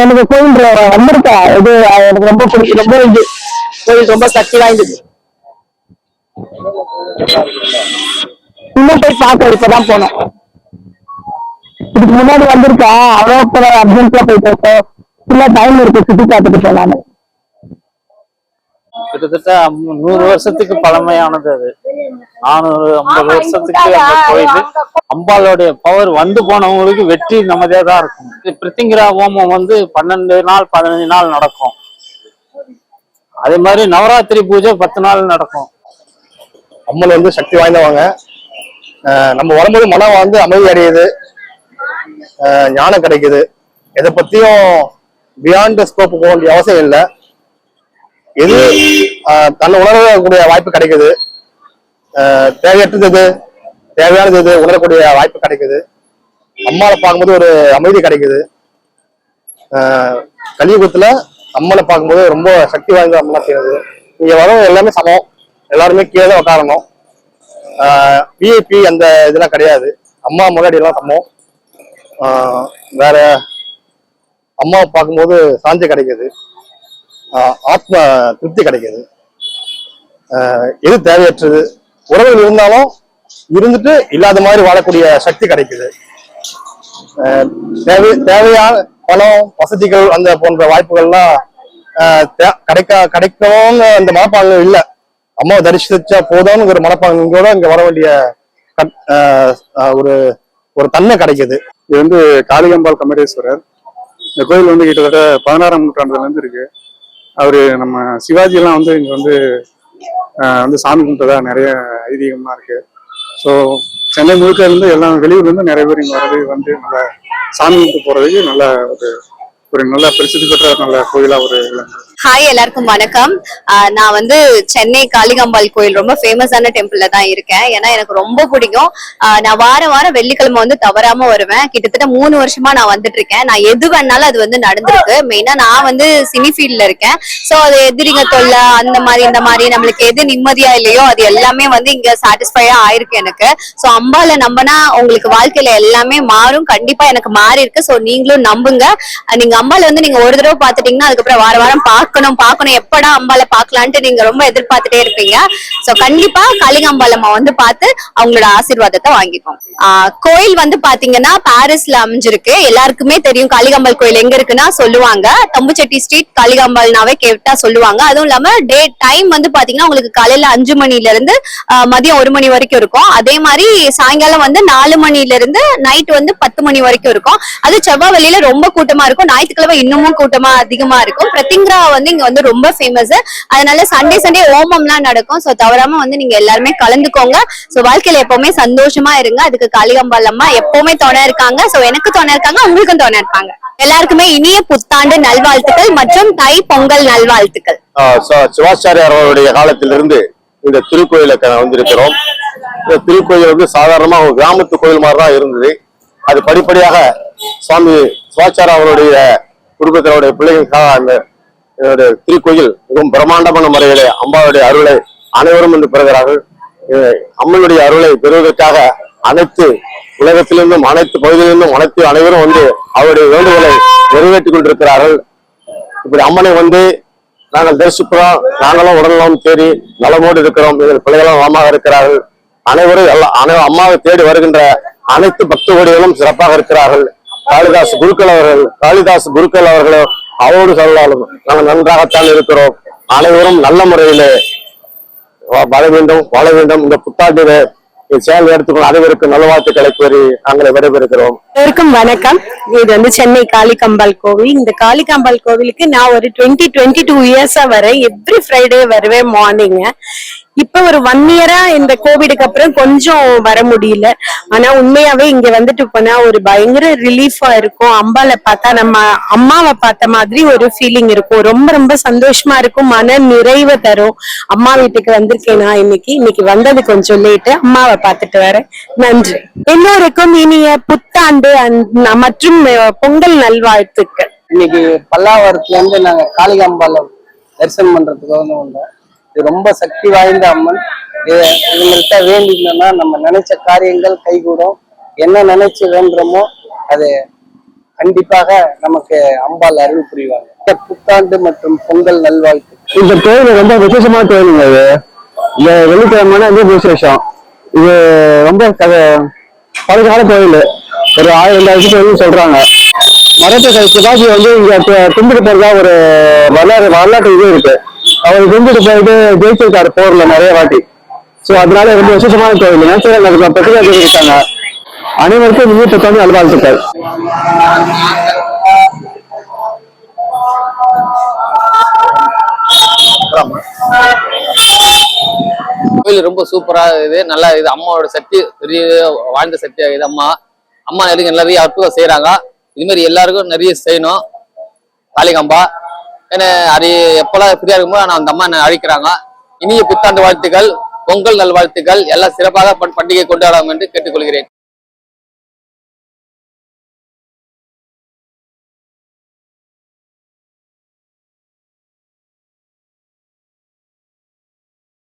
எனக்கு கோயில் வந்திருக்கா? இது எனக்கு ரொம்ப பிடிக்கும் ரொம்ப இது கோயில் ரொம்ப சக்தி வாய்ந்தது. இன்னும் போய் பார்க்க இப்பதான் போனோம். இதுக்கு முன்னாடி வந்திருக்கா? அவ்வளோ அர்ஜென்ட்ல போயிட்டு இருக்கோம் ஃபுல்லா டைம் இருக்கு சுத்தி பார்த்துட்டு போலான்னு. கிட்டத்தட்ட நூறு வருஷத்துக்கு பழமையானது அது. நானூறு ஐம்பது வருஷத்துக்கு அந்த கோயில் அம்பாளுடைய பவர் வந்து போனவங்களுக்கு வெற்றி நமதே தான் இருக்கும். இது பிரித்திங்கிரா ஹோமம் வந்து பன்னெண்டு நாள் பதினஞ்சு நாள் நடக்கும். அதே மாதிரி நவராத்திரி பூஜை பத்து நாள் நடக்கும். அம்மன் வந்து சக்தி வாய்ந்தவங்க. அஹ் நம்ம வரும்போது மனம் வந்து அமைதி அடையுது. ஞானம் கிடைக்குது. எதை பத்தியும் பியாண்ட் ஸ்கோப் போக வேண்டிய அவசியம் இல்லை. எது தன்னை உணரக்கூடிய வாய்ப்பு கிடைக்குது. தேவையற்றது எது தேவையானது எது உணரக்கூடிய வாய்ப்பு கிடைக்குது. அம்மாவை பார்க்கும்போது ஒரு அமைதி கிடைக்குது. அஹ் கலியுகத்துல அம்மனை பார்க்கும்போது ரொம்ப சக்தி வாய்ந்த அம்மனா தெரியுது. இங்க வரும் எல்லாமே சமம். எல்லாருமே கீழே தான் உட்காரணும். விஐபி அந்த இதெல்லாம் கிடையாது. அம்மா முன்னாடி எல்லாம் சமம். வேற அம்மாவை பார்க்கும்போது சாஞ்சு கிடைக்குது. ஆத்ம திருப்தி கிடைக்குது. ஆஹ் எது தேவையற்றது? உறவுகள் இருந்தாலும் இருந்துட்டு இல்லாத மாதிரி வாழக்கூடிய சக்தி கிடைக்குது. ஆஹ் தேவை தேவையான பணம் வசதிகள் அந்த போன்ற வாய்ப்புகள்லாம் தே- கிடைக்க கிடைக்கணும்னு அந்த மனப்பாங்கு இல்லை. அம்மாவை தரிசிச்சா போதும்ங்கிற மனப்பாங்கோட இங்க வர வேண்டிய கட்- ஆஹ் ஒரு ஒரு தன்மை கிடைக்குது. இது வந்து காளிகம்பாள் கமரேஸ்வரர் இந்த கோயில் வந்து கிட்டத்தட்ட பதினாறாம் நூற்றாண்டுல இருந்து இருக்கு. அவரு நம்ம சிவாஜி எல்லாம் வந்து இங்க வந்து வந்து சாமி கும்பிட்டதா நிறைய ஐதீகம்லாம் இருக்கு ஸோ சென்னை முழுக்க இருந்து எல்லாம் வெளியூர்லேருந்து நிறைய பேர் இங்க வரது வந்து நல்ல சாமி கும்பிட்டு போறதுக்கு நல்ல ஒரு ஒரு நல்ல பிரசித்தி பெற்ற நல்ல கோயிலா ஒரு விளங்குது. ஹாய் எல்லாருக்கும் வணக்கம். நான் வந்து சென்னை காளிகாம்பாள் கோயில் ரொம்ப ஃபேமஸான டெம்பிள்ல தான் இருக்கேன். ஏன்னா எனக்கு ரொம்ப பிடிக்கும். நான் வாரம் வாரம் வெள்ளிக்கிழமை வந்து தவறாம வருவேன். கிட்டத்தட்ட மூணு வருஷமா நான் வந்துட்டு இருக்கேன். நான் எது வேணாலும் அது வந்து நடந்திருக்கு. மெயினா நான் வந்து சினி ஃபீல்ட்ல இருக்கேன். ஸோ அது எதிரிங்க தொல்லை அந்த மாதிரி இந்த மாதிரி நம்மளுக்கு எது நிம்மதியா இல்லையோ அது எல்லாமே வந்து இங்க சாட்டிஸ்ஃபையா ஆயிருக்கு எனக்கு. ஸோ அம்பால நம்பினா உங்களுக்கு வாழ்க்கையில எல்லாமே மாறும். கண்டிப்பா எனக்கு மாறி இருக்கு ஸோ நீங்களும் நம்புங்க. நீங்க அம்பால வந்து நீங்க ஒரு தடவை பாத்துட்டீங்கன்னா அதுக்கப்புறம் வார வாரம் பார்க்கணும் பார்க்கணும் எப்படா அம்பால பார்க்கலான்ட்டு நீங்க ரொம்ப எதிர்பார்த்துட்டே இருப்பீங்க. சோ கண்டிப்பா காளிகாம்பாள் அம்மா வந்து பார்த்து அவங்களோட ஆசீர்வாதத்தை வாங்கிக்கும் ஆஹ் கோயில் வந்து பாத்தீங்கன்னா பாரிஸ்ல அமைஞ்சிருக்கு. எல்லாருக்குமே தெரியும் காளிகாம்பாள் கோயில் எங்க இருக்குன்னா சொல்லுவாங்க. தம்புச்செட்டி ஸ்ட்ரீட் காளிகாம்பாள்னாவே கேட்டா சொல்லுவாங்க. அதுவும் இல்லாம டே டைம் வந்து பாத்தீங்கன்னா உங்களுக்கு காலையில அஞ்சு மணில இருந்து மதியம் ஒரு மணி வரைக்கும் இருக்கும். அதே மாதிரி சாயங்காலம் வந்து நாலு மணில இருந்து நைட் வந்து பத்து மணி வரைக்கும் இருக்கும். அது செவ்வாய் வெளியில ரொம்ப கூட்டமா இருக்கும். ஞாயிற்றுக்கிழமை இன்னமும் கூட்டமா அதிகமா இருக்கும். பிரதிங்கரா வந்து இங்க வந்து ரொம்ப ஃபேமஸ் அதனால சண்டே சண்டே ஓமம்லாம் நடக்கும். சோ தவறாம வந்து நீங்க எல்லாருமே கலந்துக்கோங்க. சோ வாழ்க்கையில எப்பவுமே சந்தோஷமா இருங்க. அதுக்கு காளிகம்பாள் அம்மா எப்பவுமே துணை இருக்காங்க. சோ எனக்கு துணை இருக்காங்க உங்களுக்கும் துணை இருப்பாங்க. எல்லாருக்குமே இனிய புத்தாண்டு நல்வாழ்த்துக்கள் மற்றும் தை பொங்கல் நல்வாழ்த்துக்கள். ஆஹ் சிவாச்சாரியார் அவருடைய காலத்திலிருந்து இந்த திருக்கோயில வந்திருக்கிறோம். இந்த திருக்கோயில் வந்து சாதாரணமா ஒரு கிராமத்து கோயில் மாதிரி தான் இருந்தது. அது படிப்படியாக சுவாமி சிவாச்சாரியார் அவருடைய குடும்பத்தினுடைய பிள்ளைகளுக்காக அந்த என்னுடைய திருக்கோயில் மிகவும் பிரம்மாண்டமான முறையிலே அம்பாவுடைய அருளை அனைவரும் வந்து பெறுகிறார்கள். அம்மனுடைய அருளை பெறுவதற்காக அனைத்து உலகத்திலிருந்தும் அனைத்து பகுதியிலிருந்தும் அனைத்து அனைவரும் வந்து அவருடைய வேண்டுகோளை நிறைவேற்றிக் கொண்டிருக்கிறார்கள். இப்படி அம்மனை வந்து நாங்கள் தரிசிக்கிறோம். நாங்களும் உடல்நலம் தேடி நலமோடு இருக்கிறோம். எங்கள் பிள்ளைகளும் நலமாக இருக்கிறார்கள். அனைவரும் எல்லா அனை- அம்மாவை தேடி வருகின்ற அனைத்து பக்த கோடிகளும் சிறப்பாக இருக்கிறார்கள். காளிதாஸ் குருக்கள் அவர்கள் காளிதாஸ் குருக்கள் அவர்களும் அவரோடு சொல்லாலும் நாங்கள் நன்றாகத்தான் இருக்கிறோம். அனைவரும் நல்ல முறையிலே வா- வாழ வேண்டும் வாழ வேண்டும். இந்த புத்தாண்டிலே சேவை எடுத்துக்கொண்டு அனைவருக்கும் நல்வாழ்த்துக்களை கூறி நாங்கள் விடைபெறுகிறோம். எல்லாருக்கும் வணக்கம். இது வந்து சென்னை காளிகம்பாள் கோவில். இந்த காளிகம்பாள் கோவிலுக்கு நான் ஒரு டுவெண்ட்டி டுவெண்ட்டி டூ இயர்ஸா வரேன் எவ்ரி ஃப்ரைடே வருவேன் மார்னிங் இப்ப ஒரு ஒன் இயரா இந்த கோவிடுக்கு அப்புறம் கொஞ்சம் வர முடியல. ஆனா உண்மையாவே இங்க வந்துட்டு போனா ஒரு பயங்கர ரிலீஃபா இருக்கும். அம்பால பார்த்தா நம்ம அம்மாவை பார்த்த மாதிரி ஒரு ஃபீலிங் இருக்கும். ரொம்ப ரொம்ப சந்தோஷமா இருக்கும். மன நிறைவு தரும். அம்மா வீட்டுக்கு வந்திருக்கேன் நான் இன்னைக்கு. இன்னைக்கு வந்தது கொஞ்சம் லேட்டு அம்மாவை பார்த்துட்டு வரேன். நன்றி. எல்லோருக்கும் இனிய புத்தாண்டு மற்றும் பொங்கல் நல்வாழ்த்துக்கள். இன்னைக்கு பல்லாவரத்துல இருந்து நாங்க காளிகாம்பாலம் தரிசனம் பண்றதுக்கு வந்து வந்தோம். இது ரொம்ப சக்தி வாய்ந்த அம்மன். இது இவங்கள்ட்ட வேண்டினோம்னா நம்ம நினைச்ச காரியங்கள் கைகூடும். என்ன நினைச்சு வேண்டுறோமோ அது கண்டிப்பாக நமக்கு அம்பாள் அருள் புரிவாங்க. இந்த புத்தாண்டு மற்றும் பொங்கல் நல்வாழ்த்து இந்த கோயில் ரொம்ப விசேஷமான கோயிலுங்க இது. இந்த வெள்ளிக்கிழமை வந்து விசேஷம். இது ரொம்ப க- பழங்கால கோயில். ஒரு ஆயிரம் ரெண்டாயிரத்துக்கு வந்து சொல்றாங்க. மரத்தை சிவாஜி வந்து இங்க தும்பிட்டு போறதா ஒரு வரலாறு வரலாற்று இது இருக்கு. அவர் செஞ்சுட்டு போயிட்டு ஜெயிச்சிருக்காரு போர்ல நிறைய வாட்டி. சோ அதனால ரொம்ப விசேஷமான கோவில் நேச்சுரல் பிரதிநிதி இருக்காங்க அனைவருக்கும் இனிய புத்தாண்டு நல்வாழ்த்துக்கள் கோயில் ரொம்ப சூப்பரா இது நல்லா இது அம்மாவோட சக்தி பெரிய வாழ்ந்த சக்தி இது அம்மா அம்மா நிறைய நிறைய அற்புதம் செய்யறாங்க இது மாதிரி எல்லாருக்கும் நிறைய செய்யணும். காளிகாம்பா ஏன்னா அது எப்பெல்லாம் ஃப்ரீயா இருக்கும்போது நான் அந்த அம்மா என்னை அழைக்கிறாங்க இனிய புத்தாண்டு வாழ்த்துக்கள் பொங்கல் நல் வாழ்த்துக்கள் எல்லாம் சிறப்பாக பண்டிகை கொண்டாடலாம் என்று கேட்டுக்கொள்கிறேன்.